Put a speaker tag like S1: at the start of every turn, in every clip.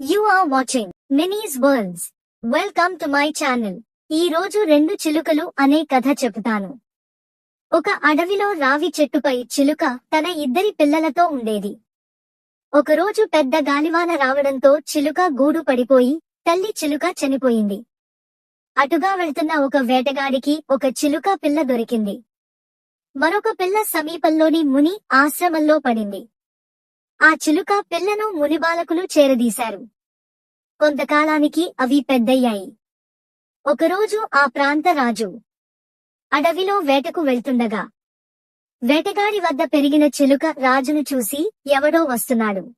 S1: You are watching mini's worlds welcome to my channel ఈ రోజు రెండు చిలుకలు అనే కథ చెబుతాను. ఒక అడవిలో రావి చెట్టుపై చిలుక తన ఇద్దరి పిల్లలతో ఉండేది. ఒకరోజు పెద్ద గాలివాన రావడంతో చిలుక గూడు పడిపోయి తల్లి చిలుక చనిపోయింది. అటుగా వెళ్తున్న ఒక వేటగాడికి ఒక చిలుక పిల్ల దొరికింది. మరొక పిల్ల సమీపంలోని ముని ఆశ్రమంలో పడింది. ఆ చిలుక పిల్లను మునిబాలకులు చేరదీశారు. కొంతకాలానికి అవి పెద్దయ్యాయి. ఒకరోజు ఆ ప్రాంత రాజు అడవిలో వేటకు వెళ్తుండగా వేటగాడి వద్ద పెరిగిన చిలుక రాజును చూసి ఎవడో వస్తున్నాడు.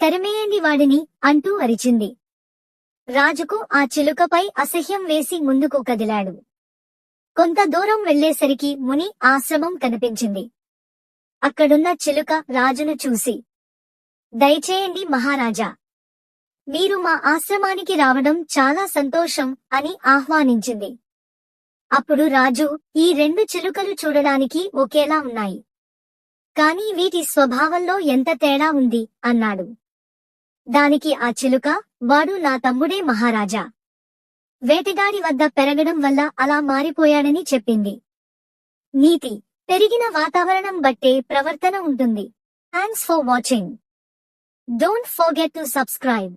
S1: తరిమేయండి వాడిని అంటూ అరిచింది. రాజుకు ఆ చిలుకపై అసహ్యం వేసి ముందుకు కదిలాడు. కొంత దూరం వెళ్ళేసరికి ముని ఆశ్రమం కనిపించింది. అక్కడున్న చిలుక రాజును చూసి దయచేయండి మహారాజా మీరు మా ఆశ్రమానికి రావడం చాలా సంతోషం అని ఆహ్వానించింది. అప్పుడు రాజు ఈ రెండు చిలుకలు చూడడానికి ఒకేలా ఉన్నాయి. కాని వీటి స్వభావంలో ఎంత తేడా ఉంది అన్నాడు. దానికి ఆ చిలుక వాడు నా తమ్ముడే మహారాజా. వేటగాడి వద్ద పెరగడం వల్ల అలా మారిపోయాడని చెప్పింది. నీతి పెరిగిన వాతావరణం బట్టే ప్రవర్తన ఉంటుంది. Thanks for watching don't forget to subscribe